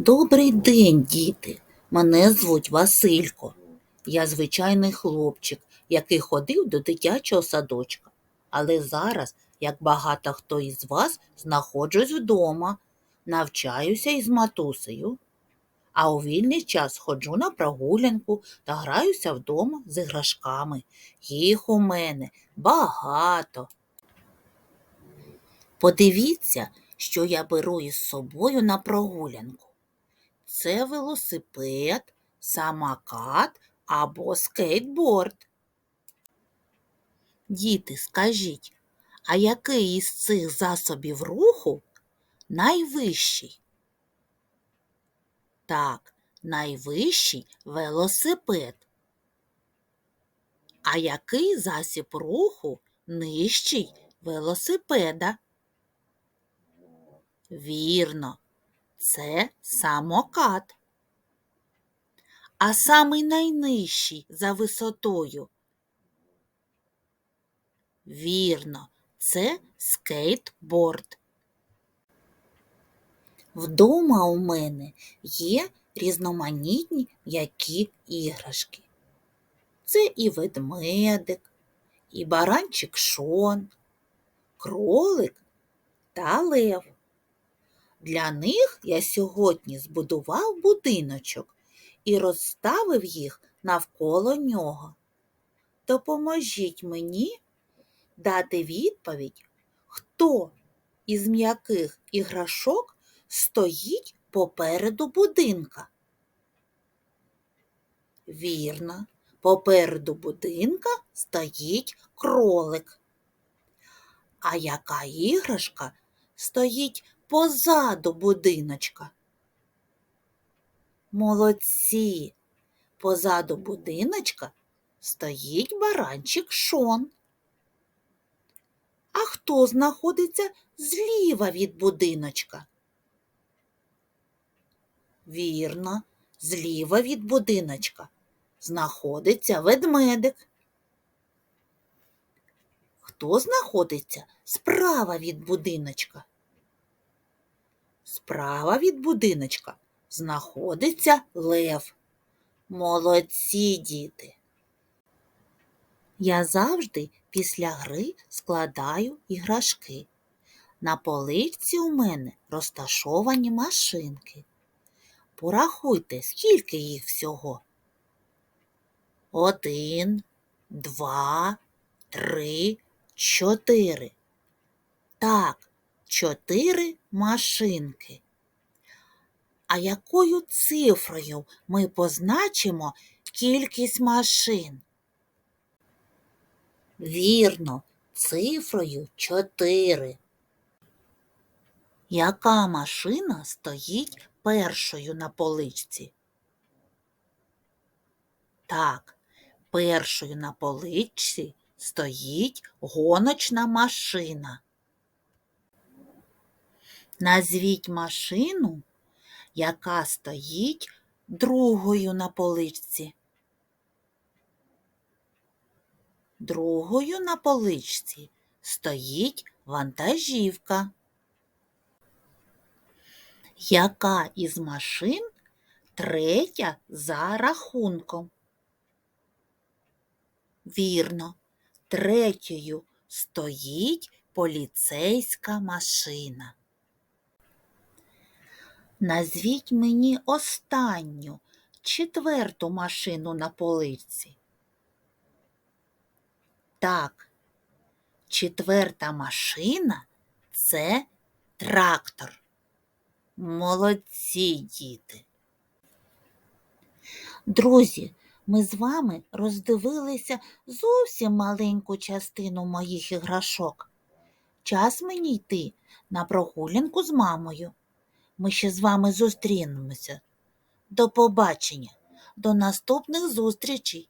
Добрий день, діти. Мене звуть Василько. Я звичайний хлопчик, який ходив до дитячого садочка. Але зараз, як багато хто із вас, знаходжусь вдома, навчаюся із матусею. А у вільний час ходжу на прогулянку та граюся вдома з іграшками. Їх у мене багато. Подивіться, що я беру із собою на прогулянку. Це велосипед, самокат або скейтборд. Діти, скажіть, а який із цих засобів руху найвищий? Так, найвищий велосипед. А який засіб руху нижчий велосипеда? Вірно, це самокат. А самий найнижчий за висотою. Вірно, це скейтборд. Вдома у мене є різноманітні м'які іграшки. Це і ведмедик, і баранчик Шон, кролик та лев. Для них я сьогодні збудував будиночок і розставив їх навколо нього. Допоможіть мені дати відповідь, хто із м'яких іграшок стоїть попереду будинка. Вірно, попереду будинка стоїть кролик. А яка іграшка стоїть позаду будиночка? Молодці. Позаду будиночка стоїть баранчик Шон. А хто знаходиться зліва від будиночка? Вірно, зліва від будиночка знаходиться ведмедик. Хто знаходиться справа від будиночка? Справа від будиночка знаходиться лев. Молодці діти. Я завжди після гри складаю іграшки. На поличці у мене розташовані машинки. Порахуйте, скільки їх всього. Один, два, три, чотири. Так, чотири машинки. А якою цифрою ми позначимо кількість машин? Вірно, цифрою чотири. Яка машина стоїть першою на поличці? Так, першою на поличці стоїть гоночна машина. Назвіть машину, яка стоїть другою на поличці. Другою на поличці стоїть вантажівка. Яка із машин третя за рахунком? Вірно, третьою стоїть поліцейська машина. Назвіть мені останню, четверту машину на полиці. Так, четверта машина це трактор. Молодці діти. Друзі, ми з вами роздивилися зовсім маленьку частину моїх іграшок. Час мені йти на прогулянку з мамою. Ми ще з вами зустрінемося. До побачення, до наступних зустрічей.